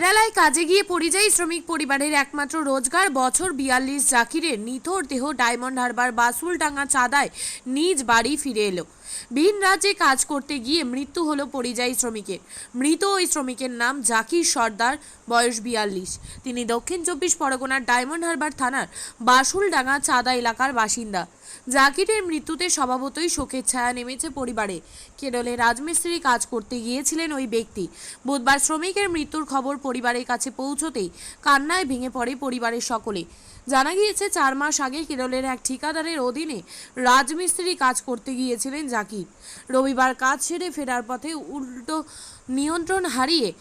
কেরালায় কাজে গিয়ে পরিযায়ী শ্রমিক পরিবারের একমাত্র রোজগার বছর বিয়াল্লিশ জাকিরের নিথর দেহ ডায়মন্ড হারবার বাসুলডাঙ্গা চাঁদায় নিজ বাড়ি ফিরে এলো। ভিন রাজ্যে কাজ করতে গিয়ে মৃত্যু হলো পরিযায়ী শ্রমিকের। মৃত ওই শ্রমিকের নাম জাকির সর্দার, বয়স বিয়াল্লিশ। তিনি দক্ষিণ চব্বিশ পরগনার ডায়মন্ড হারবার থানার বাসুলডাঙ্গা চাঁদা এলাকার বাসিন্দা। জাকিরের মৃত্যুতে স্বভাবতই শোকের ছায়া নেমেছে পরিবারে। কেরলে রাজমিস্ত্রি কাজ করতে গিয়েছিলেন ওই ব্যক্তি। বুধবার শ্রমিকের মৃত্যুর খবর পরিবারের কাছে পৌঁছতেই কান্নায় ভেঙে পড়ে পরিবারের সকলে। জানা গিয়েছে, চার মাস আগে কেরলের এক ঠিকাদারের অধীনে রাজমিস্ত্রি কাজ করতে গিয়েছিলেন জাকির। রবিবার কাজ সেরে ফেরার পথে উল্টো নিয়ন্ত্রণ হারিয়ে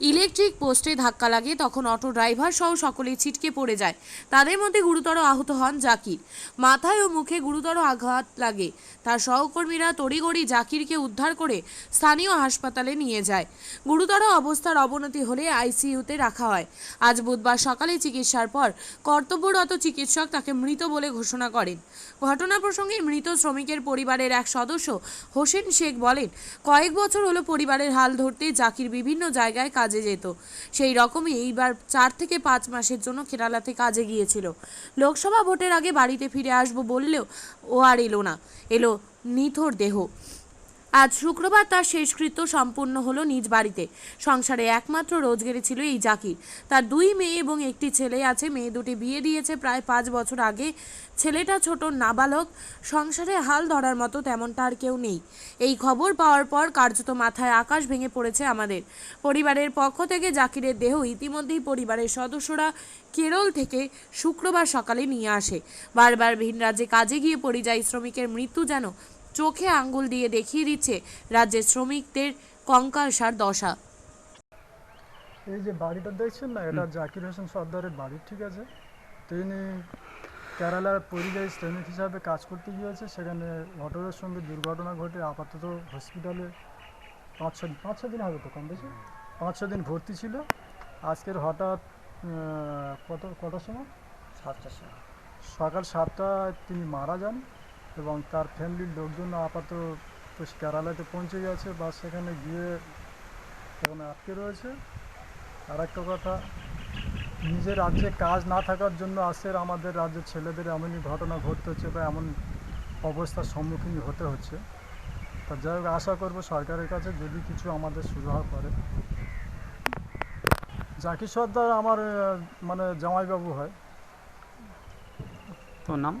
ইলেকট্রিক পোস্টে ধাক্কা লাগে, তখন অটো ড্রাইভার সহ সকলেই ছিটকে পড়ে যায়। তাদের মধ্যে গুরুতর আহত হন জাকির। মাথায় ও মুখে গুরুতর আঘাত লাগে। তার সহকর্মীরা তড়িগড়ি জাকিরকে উদ্ধার করে স্থানীয় হাসপাতালে নিয়ে যায়। গুরুতর অবস্থার অবনতি হলে আইসিইউতে রাখা হয়। আজ বুধবার সকালে চিকিৎসার পর কর্তব্যরত চিকিৎসক তাকে মৃত বলে ঘোষণা করেন। ঘটনা প্রসঙ্গে মৃত শ্রমিকের পরিবারের এক সদস্য হোসেন শেখ বলেন, কয়েক বছর হলো পরিবারের হাল ধরতে জাকির বিভিন্ন জায়গায় কাজে যেত। সেই রকমই এইবার চার থেকে পাঁচ মাসের জন্য কেরালাতে কাজে গিয়েছিল। লোকসভা ভোটের আগে বাড়িতে ফিরে আসব বললেও ও আর এলো না। এলো নিথর দেহ। আজ শুক্রবার তার শেষকৃত্য সম্পূর্ণ হলো নিজ বাড়িতে। সংসারে একমাত্র রোজগারে ছিল এই জাকির। তার দুই মেয়ে এবং একটি ছেলে আছে। মেয়ে দুটি বিয়ে দিয়েছে প্রায় পাঁচ বছর আগে। ছেলেটা ছোট, নাবালক। সংসারে হাল ধরার মতো তেমনটা আর কেউ নেই। এই খবর পাওয়ার পর কার্যত মাথায় আকাশ ভেঙে পড়েছে আমাদের। পরিবারের পক্ষ থেকে জাকিরের দেহ ইতিমধ্যেই পরিবারের সদস্যরা কেরল থেকে শুক্রবার সকালে নিয়ে আসে। বারবার ভিন রাজ্যে কাজে গিয়ে পরিযায়ী শ্রমিকের মৃত্যু যেন চোখে আঙ্গুল দিয়ে দেখিয়ে দিচ্ছে রাজ্যের শ্রমিকদের কঙ্কালসার দশা। এই যে বাড়িটা দেখছেন না এটা জাকির হোসেন সর্দারের বাড়ি ঠিক আছে? তিনি কেরালার পরিযায়ী শ্রমিক হিসাবে কাজ করতে গিয়েছে সেখানে অটোরের সঙ্গে দুর্ঘটনা ঘটে আপাতত হসপিটালে পাঁচ ছ পাঁচ ছ দিন হবে তো কম বেশি? পাঁচ ছ দিন ভর্তি ছিল। আজকের হঠাৎ কত কটার সময়? সাতটার সময়। সকাল সাতটায় তিনি মারা যান। এবং তার ফ্যামিলির লোকজন আপাতত কেরালাতে পৌঁছে গেছে। বা সেখানে গিয়ে সেখানে আটকে রয়েছে। আর একটা কথা, নিজের রাজ্যে কাজ না থাকার জন্য আজকের আমাদের রাজ্যের ছেলেদের এমনই ঘটনা ঘটতে হচ্ছে বা এমন অবস্থার সম্মুখীন হতে হচ্ছে। তা যাই হোক, আশা করব সরকারের কাছে যদি কিছু আমাদের সুরাহা করে। জাকির সর্দার, আমার মানে জামাইবাবু হয়। তোর নাম?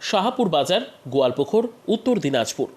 শাহাপুর বাজার গোয়ালপুকুর উত্তর দিনাজপুর।